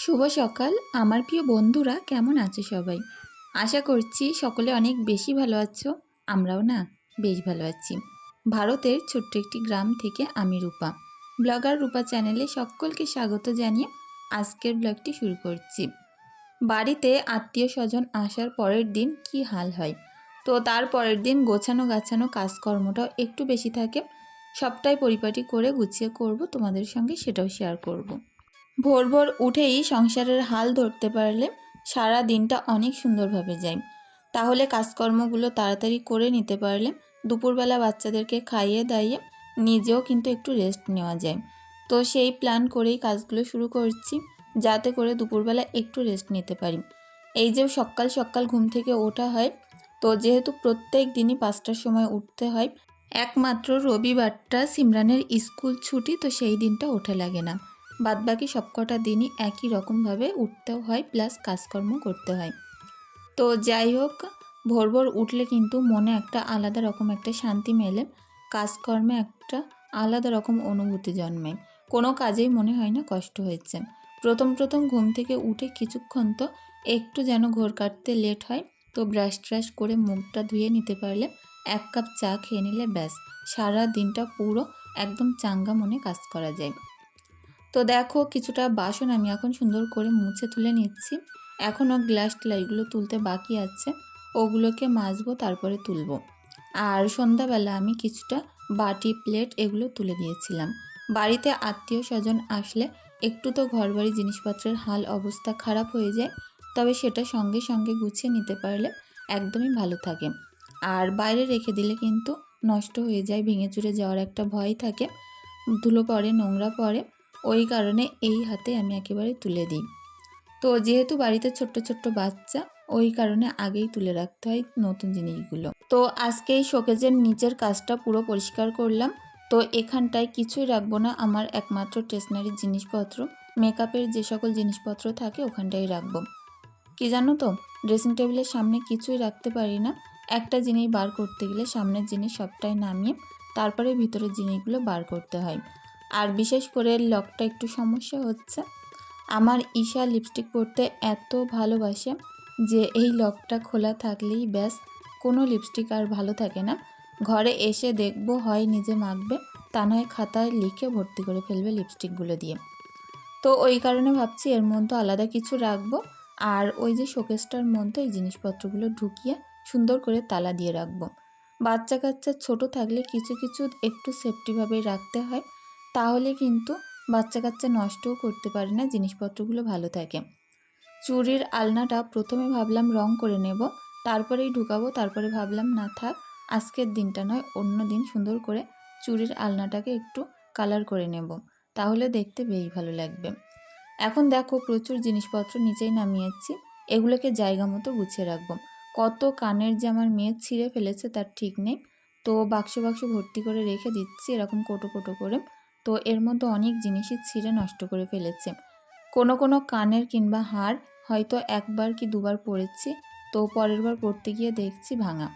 শুভ সকাল। আমার প্রিয় বন্ধুরা, কেমন আছে সবাই? আশা করছি সকলে অনেক বেশি ভালো আছো, আমরাও না বেশ ভালো আছি। ভারতের ছোট্ট একটি গ্রাম থেকে আমি রূপা। ব্লগার রূপা চ্যানেলে সকলকে স্বাগত জানিয়ে আজকের ব্লগটি শুরু করছি। বাড়িতে আত্মীয় স্বজন আসার পরের দিন কি হাল হয়? তো তার পরের দিন গোছানো গাছানো কাজকর্মটাও একটু বেশি থাকে। সবটাই পরিপাটি করে গুছিয়ে করব, তোমাদের সঙ্গে সেটাও শেয়ার করব। ভোর ভোর উঠেই সংসারের হাল ধরতে পারলে সারা দিনটা অনেক সুন্দরভাবে যায়। তাহলে কাজকর্মগুলো তাড়াতাড়ি করে নিতে পারলে দুপুরবেলা বাচ্চাদেরকে খাইয়ে দাইয়ে নিজেও কিন্তু একটু রেস্ট নেওয়া যায়। তো সেই প্ল্যান করেই কাজগুলো শুরু করছি, যাতে করে দুপুরবেলা একটু রেস্ট নিতে পারি। এই যে সকাল সকাল ঘুম থেকে ওঠা হয়, তো যেহেতু প্রত্যেক দিনই পাঁচটার সময় উঠতে হয়, একমাত্র রবিবারটা সিমরানের স্কুল ছুটি, তো সেই দিনটা ওঠা লাগে না। বাদবাকি সবকটা দিনই একই রকমভাবে উঠতেও হয় প্লাস কাজকর্ম করতে হয়। তো যাই হোক ভোর ভোর উঠলে কিন্তু মনে একটা আলাদা রকম একটা শান্তি মেলে, কাজকর্মে একটা আলাদা রকম অনুভূতি জন্মে কোনো কাজেই মনে হয় না কষ্ট হয়েছে। প্রথম প্রথম ঘুম থেকে উঠে কিছুক্ষণ তো একটু যেন ঘোর কাটতে লেট হয়, তো ব্রাশ ট্রাশ করে মুখটা ধুয়ে নিতে পারলে এক কাপ চা খেয়ে নিলে ব্যাস, সারা দিনটা পুরো একদম চাঙ্গা মনে কাজ করা যায়। তো দেখো কিছুটা বাসন আমি এখন সুন্দর করে মুছে তুলে নিচ্ছি। এখনও গ্লাস টিলাইগুলো তুলতে বাকি আছে। ওগুলোকে মাজবো, তারপরে তুলবো। আর সন্ধ্যাবেলা আমি কিছুটা বাটি প্লেট এগুলো তুলে দিয়েছিলাম। বাড়িতে আত্মীয় স্বজন আসলে একটু তো ঘরবাড়ি জিনিসপত্রের হাল অবস্থা খারাপ হয়ে যায়, তবে সেটা সঙ্গে সঙ্গে গুছিয়ে নিতে পারলে একদমই ভালো থাকে। আর বাইরে রেখে দিলে কিন্তু নষ্ট হয়ে যায়, ভেঙে চুরে যাওয়ার একটা ভয় থাকে। ধুলো পড়ে, নোংরা পড়ে। ওই কারণে এই হাতে আমি একেবারে তুলে দিই। তো যেহেতু বাড়িতে ছোট্ট ছোট্ট বাচ্চা, ওই কারণে আগেই তুলে রাখতে হয় নতুন জিনিসগুলো। তো আজকে এই শোকেজের নিচের কাজটা পুরো পরিষ্কার করলাম। তো এখানটায় কিছুই রাখব না, আমার একমাত্র স্টেশনারির জিনিসপত্র মেকআপের যে সকল জিনিসপত্র থাকে ওখানটাই রাখব। কি জানো তো ড্রেসিং টেবিলের সামনে কিছুই রাখতে পারি না। একটা জিনিস বার করতে গেলে সামনের জিনিস সবটাই নামিয়ে তারপরে ভিতরের জিনিসগুলো বার করতে হয়। আর বিশেষ করে লকটা একটু সমস্যা হচ্ছে। আমার ঈশা লিপস্টিক পরতে এত ভালোবাসে যে এই লকটা খোলা থাকলেই ব্যাস, কোনো লিপস্টিক আর ভালো থাকে না। ঘরে এসে দেখব হয় নিজে মাখবে, তা নয় খাতায় লিখে ভর্তি করে ফেলবে লিপস্টিকগুলো দিয়ে। তো ওই কারণে ভাবছি এর মধ্যে আলাদা কিছু রাখব আর ওই যে শোকেসটার মধ্যে এই জিনিসপত্রগুলো ঢুকিয়ে সুন্দর করে তালা দিয়ে রাখব। বাচ্চা কাচ্চা ছোট থাকলে কিছু কিছু একটু সেফটিভাবে রাখতে হয়। তাহলে কিন্তু বাচ্চা কাচ্চা নষ্টও করতে পারে না, জিনিসপত্রগুলো ভালো থাকে। চুরির আলনাটা প্রথমে ভাবলাম রং করে নেব, তারপরেই ঢুকাবো, তারপরে ভাবলাম, না থাক, আজকের দিনটা নয়, অন্য দিন সুন্দর করে চুরির আলনাটাকে একটু কালার করে নেব, তাহলে দেখতে বেশ ভালো লাগবে। এখন দেখো প্রচুর জিনিসপত্র নিচেই নামিয়েছি, এগুলোকে জায়গা মতো গুছিয়ে রাখব। কত কানের যে আমার মেয়ে ছিঁড়ে ফেলেছে তার ঠিক নেই, তো বাক্স বাক্স ভর্তি করে রেখে দিচ্ছি, এরকম কোটো কোটো করে। তো এর মধ্যে অনেক জিনিসই ছিঁড়ে নষ্ট করে ফেলেছে। কোনো কোনো কানের কিংবা হার হয়তো একবার কি দুবার পড়েছি, তো পরের বার পড়তে গিয়ে দেখছি ভাঙা।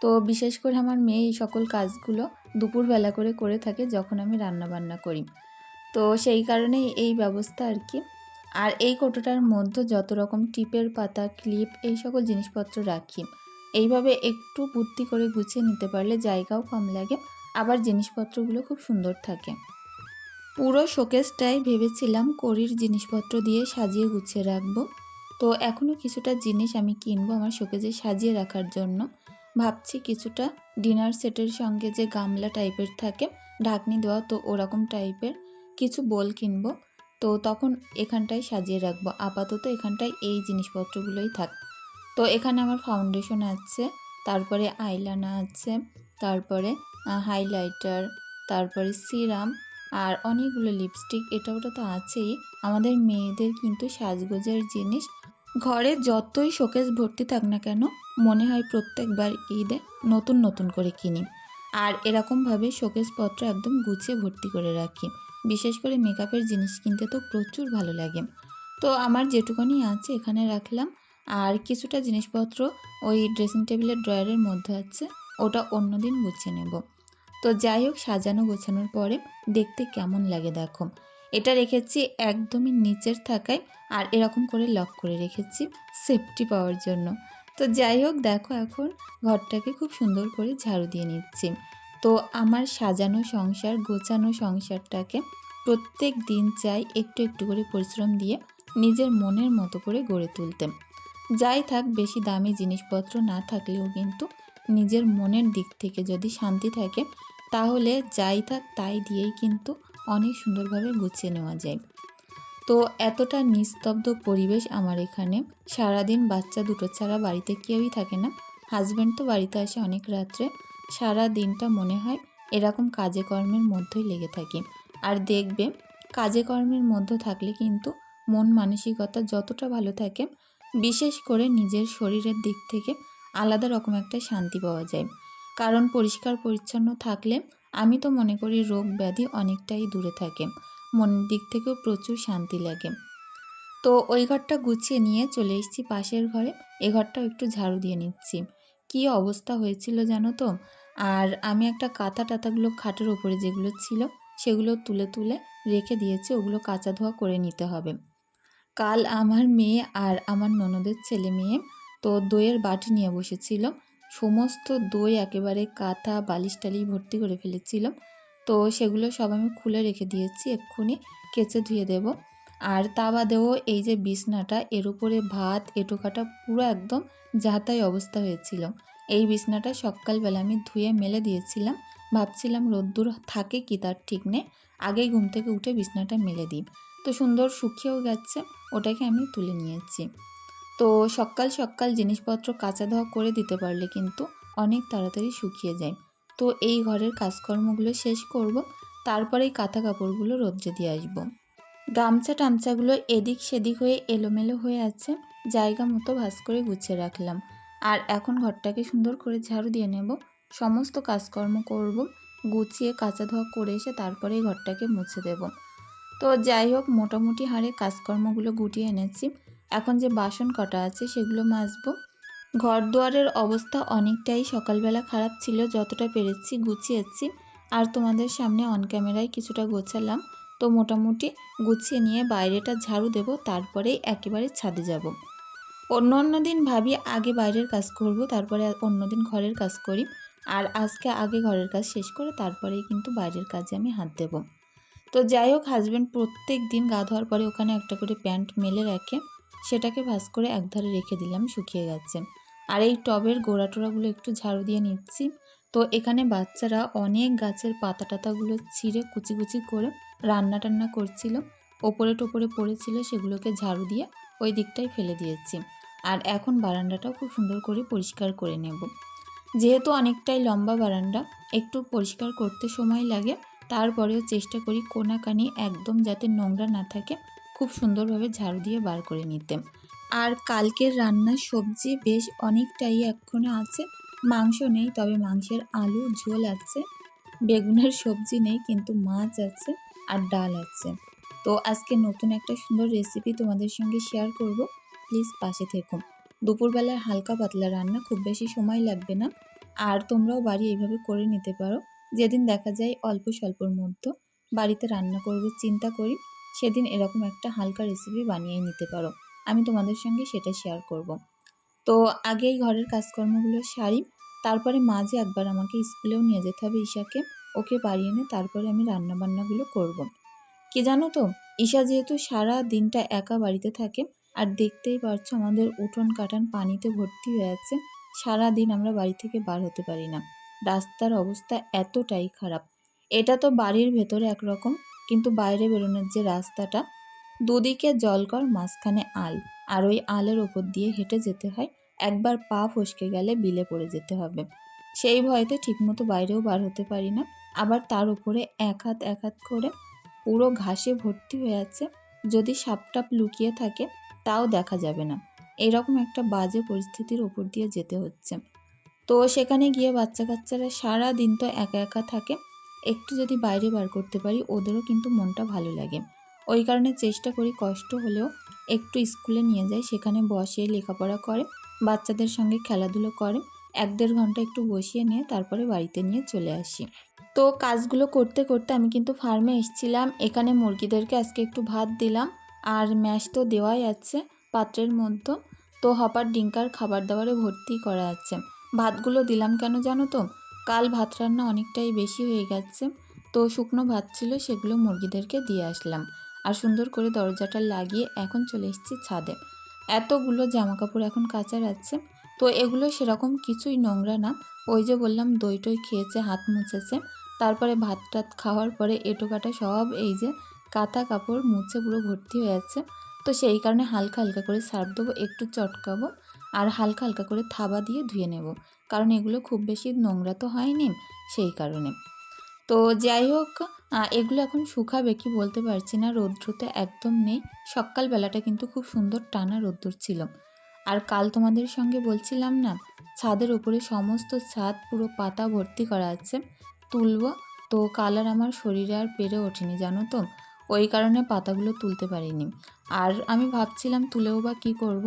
তো বিশেষ করে আমার মেয়ে এই সকল কাজগুলো দুপুরবেলা করে করে থাকে যখন আমি রান্না বান্না করি। তো সেই কারণেই এই ব্যবস্থা আর কি। আর এই কোটোটার মধ্যে যত রকম টিপের পাতা, ক্লিপ এই সকল জিনিসপত্র রাখি। এইভাবে একটু বুদ্ধি করে গুছিয়ে নিতে পারলে জায়গাও কম লাগে। আবার জিনিসপত্রগুলো খুব সুন্দর থাকে। পুরো শোকেসটাই ভেবেছিলাম করির জিনিসপত্র দিয়ে সাজিয়ে গুছিয়ে রাখব। তো এখনও কিছুটা জিনিস আমি কিনবো আমার শোকেজে সাজিয়ে রাখার জন্য। ভাবছি কিছুটা ডিনার সেটের সঙ্গে যে গামলা টাইপের থাকে, ঢাকনি দেওয়া তো ওরকম টাইপের কিছু বোল কিনবো। তো তখন এখানটায় সাজিয়ে রাখব। আপাতত এখানটায় এই জিনিসপত্রগুলোই থাক। তো এখানে আমার ফাউন্ডেশন আছে, তারপরে আইলানা আছে, তারপরে হাইলাইটার তারপরে সিরাম আর অনেকগুলো লিপস্টিক এটা ওটা তো আছেই। আমাদের মেয়েদের কিন্তু সাজগোজের জিনিস ঘরে যতই শোকেস ভর্তি থাক না কেন, মনে হয় প্রত্যেকবার ঈদে নতুন নতুন করে কিনি। আর এরকমভাবে শোকেসপত্র একদম গুছিয়ে ভর্তি করে রাখি। বিশেষ করে মেকআপের জিনিস কিনতে তো প্রচুর ভালো লাগে। তো আমার যেটুকুনি আছে এখানে রাখলাম। আর কিছুটা জিনিসপত্র ওই ড্রেসিং টেবিলের ড্রয়ারের মধ্যে আছে, ওটা অন্য দিন গুছিয়ে নেব। তো যাই হোক, সাজানো গোছানোর পরে দেখতে কেমন লাগে দেখো। এটা রেখেছি একদমই নিচের থাকায় আর এরকম করে লক করে রেখেছি সেফটি পাওয়ার জন্য। তো যাই হোক, দেখো এখন ঘরটাকে খুব সুন্দর করে ঝাড়ু দিয়ে নিচ্ছি। তো আমার সাজানো সংসার, গোছানো সংসারটাকে প্রত্যেক দিন চাই একটু একটু করে পরিশ্রম দিয়ে নিজের মনের মতো করে গড়ে তুলতে। যাই থাক, বেশি দামি জিনিসপত্র না থাকলেও কিন্তু নিজের মনের দিক থেকে যদি শান্তি থাকে তাহলে যাই থাক, তাই দিয়েই কিন্তু অনেক সুন্দরভাবে গুছিয়ে নেওয়া যায়। তো এতটা নিস্তব্ধ পরিবেশ আমার এখানে। সারাদিন বাচ্চা দুটো ছাড়া বাড়িতে কেউই থাকে না। হাজব্যান্ড তো বাড়িতে আসে অনেক রাত্রে। সারা দিনটা মনে হয় এরকম কাজে কর্মের মধ্যেই লেগে থাকি। আর দেখবে কাজে কর্মের মধ্যে থাকলে কিন্তু মন মানসিকতা যতটা ভালো থাকে, বিশেষ করে নিজের শরীরের দিক থেকে আলাদা রকম একটা শান্তি পাওয়া যায়। কারণ পরিষ্কার পরিচ্ছন্ন থাকলে আমি তো মনে করি রোগ ব্যাধি অনেকটাই দূরে থাকে। মনের দিক থেকেও প্রচুর শান্তি লাগে। তো ওই ঘরটা গুছিয়ে নিয়ে চলে এসেছি পাশের ঘরে। এ ঘরটাও একটু ঝাড়ু দিয়ে নিচ্ছি। কি অবস্থা হয়েছিল জানো তো? আর আমি একটা কাঁথা টাতাগুলো খাটের ওপরে যেগুলো ছিল, সেগুলো তুলে তুলে রেখে দিয়েছি, ওগুলো কাঁচা ধোয়া করে নিতে হবে। কাল আমার মেয়ে আর আমার ননদের ছেলে মেয়ে তো দইয়ের বাটি নিয়ে বসেছিল। সমস্ত দই একেবারে কাঁথা, বালিশ টালিশ ভর্তি করে ফেলেছিল তো সেগুলো সব আমি খুলে রেখে দিয়েছি, এক্ষুনি কেচে ধুয়ে দেব। আর তা বাদেও এই যে বিছনাটা, এর উপরে ভাত এঁটো কাটা পুরো একদম যাতাই অবস্থা হয়েছিল। এই বিছনাটা সকালবেলা আমি ধুয়ে মেলে দিয়েছিলাম। ভাবছিলাম রোদ্দুর থাকে কি তার ঠিক নেই, আগেই ঘুম থেকে উঠে বিছনাটা মেলে দিই। তো সুন্দর শুকিয়েও গেছে, ওটাকে আমি তুলে নিয়েছি। তো সকাল সকাল জিনিসপত্র কাঁচা ধোয়া করে দিতে পারলে কিন্তু অনেক তাড়াতাড়ি শুকিয়ে যায়। তো এই ঘরের কাজকর্মগুলো শেষ করব, তারপরেই কাঁথা কাপড়গুলো রোদ্রে দিয়ে আসব। গামছা টামছাগুলো এদিক সেদিক হয়ে এলোমেলো হয়ে আছে, জায়গা মতো ভাস করে গুছিয়ে রাখলাম। আর এখন ঘরটাকে সুন্দর করে ঝাড়ু দিয়ে নেব। সমস্ত কাজকর্ম করব, গুছিয়ে কাঁচা ধোয়া করে এসে তারপরেই ঘরটাকে মুছে দেব। তো যাই হোক, মোটামুটি হারে কাজকর্মগুলো গুটিয়ে এনেছি। এখন যে বাসন কটা আছে সেগুলো মাজবো। ঘর দুয়ারের অবস্থা অনেকটাই সকালবেলা খারাপ ছিল, যতটা পেরেছি গুছিয়েছি। আর তোমাদের সামনে অন ক্যামেরায় কিছুটা গোছালাম। তো মোটামুটি গুছিয়ে নিয়ে বাইরেটা ঝাড়ু দেব তারপরেই একেবারে ছাদে যাব। অন্য অন্য দিন ভাবি আগে বাইরের কাজ করব, তারপরে অন্য দিন ঘরের কাজ করি। আর আজকে আগে ঘরের কাজ শেষ করে তারপরেই কিন্তু বাইরের কাজে আমি হাত দেব। তো যাই হোক হাজব্যান্ড প্রত্যেক দিন গা ধোয়ার পরে ওখানে একটা করে প্যান্ট মেলে রাখে। সেটাকে ভাস করে একধারে রেখে দিলাম, শুকিয়ে গেছে। আর এই টবের গোড়া টোড়াগুলো একটু ঝাড়ু দিয়ে নিচ্ছি। তো এখানে বাচ্চারা অনেক গাছের পাতা টাতাগুলো ছিঁড়ে কুচি কুচি করে রান্না টান্না করছিল। ওপরে টোপরে পড়েছিল, সেগুলোকে ঝাড়ু দিয়ে ওই দিকটাই ফেলে দিয়েছি। আর এখন বারান্দাটাও খুব সুন্দর করে পরিষ্কার করে নেব। যেহেতু অনেকটাই লম্বা বারান্দা, একটু পরিষ্কার করতে সময় লাগে। তারপরেও চেষ্টা করি কোনাকানি একদম যাতে নোংরা না থাকে। খুব সুন্দরভাবে ঝাড়ু দিয়ে বার করে নিতে আর কালকের রান্নার সবজি বেশ অনেকটাই এখনও আছে। মাংস নেই, তবে মাংসের আলু, ঝোল আছে, বেগুনের সবজি নেই, কিন্তু মাছ আছে আর ডাল আছে। তো আজকে নতুন একটা সুন্দর রেসিপি তোমাদের সঙ্গে শেয়ার করব। প্লিজ পাশে থেকো। দুপুরবেলার হালকা পাতলা রান্না, খুব বেশি সময় লাগবে না। আর তোমরাও বাড়ি এইভাবে করে নিতে পারো। যেদিন দেখা যায় অল্প স্বল্পর মধ্যে বাড়িতে রান্না করবে, চিন্তা করি। সেদিন এরকম একটা হালকা রেসিপি বানিয়ে নিতে পারো আমি তোমাদের সঙ্গে সেটা শেয়ার করব। তো আগেই ঘরের কাজকর্মগুলো সারি, তারপরে মাঝে একবার আমাকে স্কুলেও নিয়ে যেতে হবে ঈশাকে ওকে বাড়ি এনে তারপরে আমি রান্নাবান্নাগুলো করব। কি জানো তো, ঈশা যেহেতু সারা দিনটা একা বাড়িতে থাকে, আর দেখতেই পারছ আমাদের উঠোন কাটান পানিতে ভর্তি হয়ে আছে, সারা দিন আমরা বাড়ি থেকে বার হতে পারি না রাস্তার অবস্থা এতটাই খারাপ এটা তো বাড়ির ভেতরে একরকম কিন্তু বাইরে বেরোনোর যে রাস্তাটা, দুদিকে জলকর, মাঝখানে আল। আর ওই আলের ওপর দিয়ে হেঁটে যেতে হয়, একবার পা ফসকে গেলে বিলে পড়ে যেতে হবে। সেই ভয়তে ঠিকমতো বাইরেও বার হতে পারি না। আবার তার উপরে এক হাত এক হাত করে পুরো ঘাসে ভর্তি হয়ে আছে। যদি সাপটাপ লুকিয়ে থাকে, তাও দেখা যাবে না। এরকম একটা বাজে পরিস্থিতির ওপর দিয়ে যেতে হচ্ছে। তো সেখানে গিয়ে বাচ্চা কাচ্চারা সারা দিন তো একা একা থাকে একটু যদি বাইরে বার করতে পারি, ওদেরও কিন্তু মনটা ভালো লাগে। ওই কারণে চেষ্টা করি কষ্ট হলেও একটু স্কুলে নিয়ে যাই, সেখানে বসে লেখাপড়া করে, বাচ্চাদের সঙ্গে খেলাধুলো করে, এক দেড় ঘণ্টা একটু বসিয়ে নিয়ে তারপরে বাড়িতে নিয়ে চলে আসি। তো কাজগুলো করতে করতে আমি কিন্তু ফার্মে এসেছিলাম, এখানে মুরগিদেরকে আজকে একটু ভাত দিলাম, আর ম্যাশ তো দেওয়াই আছে, পাত্রের মধ্যে। তো হপার ডিঙ্কার খাবার দাবারে ভর্তি করা আছে। ভাতগুলো দিলাম কেন জানো তো? কাল ভাত রান্না অনেকটাই বেশি হয়ে গেছে, তো শুকনো ভাত ছিল সেগুলো মুরগিদেরকে দিয়ে আসলাম। আর সুন্দর করে দরজাটা লাগিয়ে এখন চলে এসেছি ছাদে। এতগুলো জামা কাপড় এখন কাচার আছে, তো এগুলো সেরকম কিছুই নোংরা না। ওই যে বললাম দই টই খেয়েছে, হাত মুছেছে। তারপরে ভাত টাত খাওয়ার পরে এটো কাটা সব এই যে কাঁথা কাপড় মুছে পুরো ভর্তি হয়ে আছে। তো সেই কারণে হালকা হালকা করে সার্ফ দেবো, একটু চটকাবো। আর হালকা হালকা করে থাবা দিয়ে ধুয়ে নেব। কারণ এগুলো খুব বেশি নোংরা তো হয়নি সেই কারণে। তো যাই হোক এগুলো এখন শুকাবে কি বলতে পারছি না। রৌদ্রতে একদম নেই। সকালবেলাটা কিন্তু খুব সুন্দর টানা রোদ্দুর ছিল। আর কাল তোমাদের সঙ্গে বলছিলাম না, ছাদের উপরে সমস্ত ছাদ পুরো পাতা ভর্তি করা আছে। তুলবো। তো কাল আর আমার শরীরে আর পেরে ওঠেনি, জানো তো? ওই কারণে পাতাগুলো তুলতে পারিনি। আর আমি ভাবছিলাম তুলেও বা কী করব?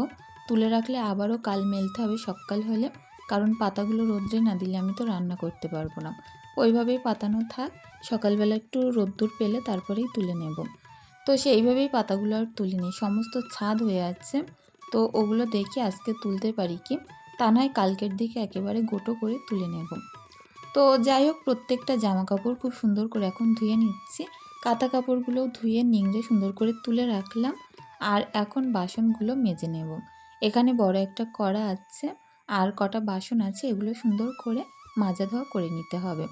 তুলে রাখলে আবারও কাল মেলতে হবে সকাল হলে, কারণ পাতাগুলো রোদ্রে না দিলে আমি তো রান্না করতে পারব না। ওইভাবেই পাতানো থাক, সকালবেলা একটু রোদ্দুর পেলে তারপরেই তুলে নেব। তো সেইভাবেই পাতাগুলো আর তুলিনি, সমস্ত ছাদ হয়ে আছে। তো ওগুলো দেখে আজকে তুলতে পারি কি? তা নয়, কালকের দিকে একেবারে গোটো করে তুলে নেব। তো যাই হোক, প্রত্যেকটা জামা কাপড় খুব সুন্দর করে এখন ধুয়ে নিচ্ছি। কাঁথা কাপড়গুলো ধুয়ে নিংড়ে সুন্দর করে তুলে রাখলাম। আর এখন বাসনগুলো মেজে নেব। এখানে বড় একটা কড়া আছে আর কটা বাসন আছে, এগুলো সুন্দর করে মাজা ধোয়া করে নিতে হবে।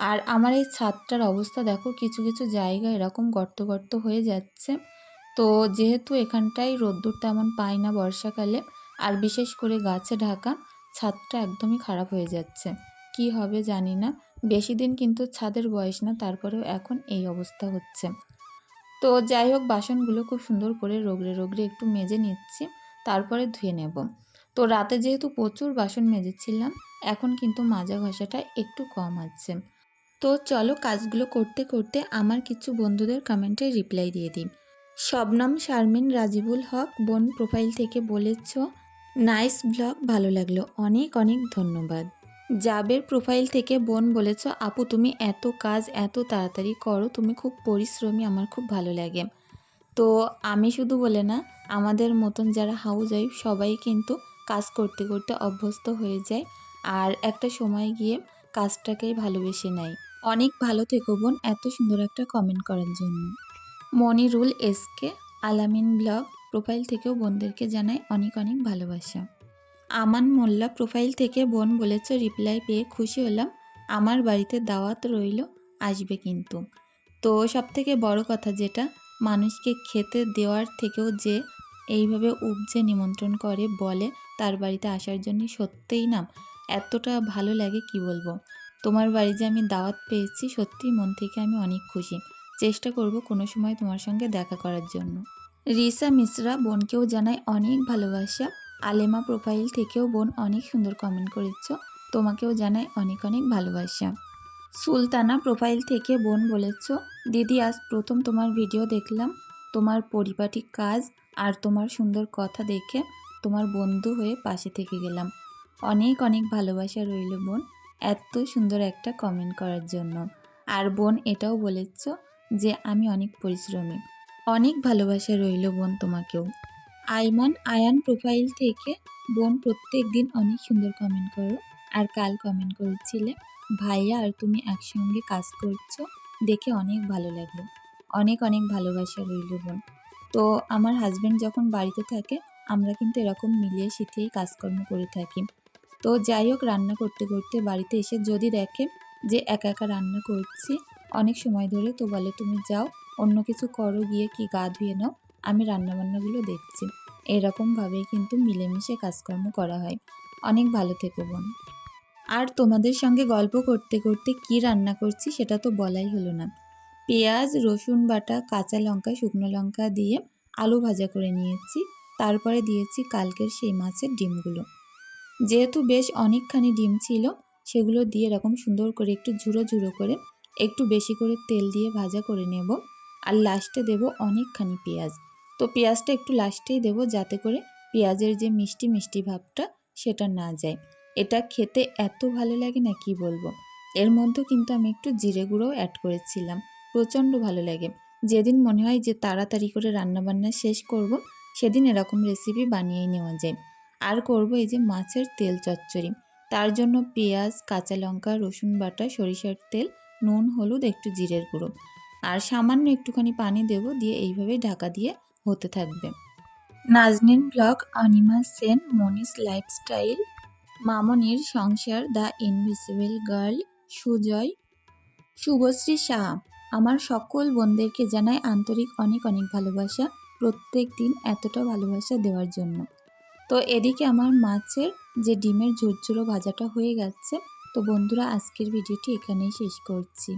আর আমার এই ছাদটার অবস্থা দেখো, কিছু কিছু জায়গা এরকম গর্ত গর্ত হয়ে যাচ্ছে। তো যেহেতু এখানটায় রোদ্দুর তেমন পায় না বর্ষাকালে, আর বিশেষ করে গাছে ঢাকা, ছাদটা একদমই খারাপ হয়ে যাচ্ছে। কি হবে জানি না, বেশি দিন কিন্তু ছাদের বয়স না, তারপরেও এখন এই অবস্থা হচ্ছে। তো যাই হোক, বাসনগুলো খুব সুন্দর করে রগড়ে, রোগড়ে একটু মেজে নিচ্ছি। তারপরে ধুয়ে নেব। তো রাতে যেহেতু প্রচুর বাসন মেজেছিলাম, এখন কিন্তু মাজা ঘষাটা একটু কম আছে। তো চলো কাজগুলো করতে করতে আমার কিছু বন্ধুদের কমেন্টে রিপ্লাই দিয়ে দিই। শবনম, শারমিন, রাজিবুল হক, বোন প্রোফাইল থেকে বলেছ নাইস ব্লগ ভালো লাগল। অনেক অনেক ধন্যবাদ। জাবের প্রোফাইল থেকে বোন বলেছ, আপু, তুমি এত কাজ এত তাড়াতাড়ি করো, তুমি খুব পরিশ্রমী, আমার খুব ভালো লাগে। তো আমি শুধু বলে না, আমাদের মতন যারা হাউস ওয়াইফ সবাই কিন্তু কাজ করতে করতে অভ্যস্ত হয়ে যায়। আর একটা সময় গিয়ে কাজটাকেই ভালোবেসে নেয়। অনেক ভালো থেকো বোন, এত সুন্দর একটা কমেন্ট করার জন্য। Monirul SK Alamin blog profile থেকেও বোনদেরকে জানাই অনেক অনেক ভালোবাসা। আমান মোল্লা প্রোফাইল থেকে বোন বলেছে রিপ্লাই পেয়ে খুশি হলাম। আমার বাড়িতে দাওয়াত রইল, আসবে কিন্তু। তো সব থেকে বড় কথা যেটা মানুষকে খেতে দেওয়ার থেকেও যে এইভাবে উপজে নিমন্ত্রণ করে বলে, তার বাড়িতে আসার জন্য সত্যিই না, এতটা ভালো লাগে কি বলব? তোমার বাড়ি যে আমি দাওয়াত পেয়েছি, সত্যিই মন থেকে আমি অনেক খুশি। চেষ্টা করব কোনো সময় তোমার সঙ্গে দেখা করার জন্য। রিসা মিশ্রা বোনকেও জানাই অনেক ভালোবাসা। আলেমা প্রোফাইল থেকেও বোন অনেক সুন্দর কমেন্ট করেছ। তোমাকেও জানাই অনেক অনেক ভালোবাসা। সুলতানা প্রোফাইল থেকে বোন বলেছ, দিদি, আজ প্রথম তোমার ভিডিও দেখলাম। তোমার পরিপাটি কাজ আর তোমার সুন্দর কথা দেখে তোমার বন্ধু হয়ে পাশে থেকে গেলাম। অনেক অনেক ভালোবাসা রইল বোন, এত সুন্দর একটা কমেন্ট করার জন্য। আর বোন এটাও বলেছ যে, আমি অনেক পরিশ্রমী। অনেক ভালোবাসা রইল বোন তোমাকেও। আইমান আয়ান প্রোফাইল থেকে বোন প্রত্যেক দিন অনেক সুন্দর কমেন্ট করো, আর কাল কমেন্ট করেছিলে। ভাইয়া আর তুমি একসঙ্গে কাজ করছ, দেখে অনেক ভালো লাগল। অনেক অনেক ভালোবাসা রইল বোন। তো আমার হাজব্যান্ড যখন বাড়িতে থাকে, আমরা কিন্তু এরকম মিলিয়ে শীতেই কাজকর্ম করে থাকি। তো যাই হোক, রান্না করতে করতে বাড়িতে এসে যদি দেখে যে একা একা রান্না করছি, অনেক সময় ধরে তো বলে, তুমি যাও, অন্য কিছু করো, গিয়ে কি গা ধুয়ে নাও, আমি রান্নাবান্নাগুলো দেখছি। এরকমভাবেই কিন্তু মিলেমিশে কাজকর্ম করা হয়। অনেক ভালো থেকো বোন। আর তোমাদের সঙ্গে গল্প করতে করতে কি রান্না করছি সেটা তো বলাই হলো না। পেঁয়াজ, রসুন বাটা, কাঁচা লঙ্কা, শুকনো লঙ্কা দিয়ে আলু ভাজা করে নিয়েছি। তারপরে দিয়েছি কালকের সেই মাছের ডিমগুলো। যেহেতু বেশ অনেকখানি ডিম ছিল, সেগুলো দিয়ে এরকম সুন্দর করে একটু ঝুড়ো ঝুড়ো করে একটু বেশি করে তেল দিয়ে ভাজা করে নেব। আর লাস্টে দেব অনেকখানি পেঁয়াজ। তো পেঁয়াজটা একটু লাস্টেই দেব যাতে করে পেঁয়াজের যে মিষ্টি মিষ্টি ভাবটা সেটা না যায়। এটা খেতে এত ভালো লাগে না, কি বলব? এর মধ্যে কিন্তু আমি একটু জিরে গুঁড়োও অ্যাড করেছিলাম। প্রচণ্ড ভালো লাগে। যেদিন মনে হয় যে তাড়াতাড়ি করে রান্নাবান্না শেষ করব, সেদিন এরকম রেসিপি বানিয়ে নেওয়া যায়। আর করব এই যে মাছের তেল চচ্চড়ি। তার জন্য পেঁয়াজ, কাঁচা লঙ্কা, রসুন বাটা, সরিষার তেল, নুন, হলুদ, একটু জিরের গুঁড়ো। আর সামান্য একটুখানি পানি দেব, দিয়ে এইভাবে ঢাকা দিয়ে হতে থাকবে। Nazneen blog, Anima Sen Monis lifestyle. মামনির সংসার, the invisible girl, Sujoy, Subhashree Shah. আমার সকল বোনদেরকে জানাই আন্তরিক অনেক অনেক ভালোবাসা, প্রত্যেক দিন এতটা ভালোবাসা দেওয়ার জন্য। তো এদিকে আমার মাছের যে ডিমের ঝুরঝুরো ভাজাটা হয়ে গেছে, তো বন্ধুরা আজকের ভিডিওটি এখানেই শেষ করছি।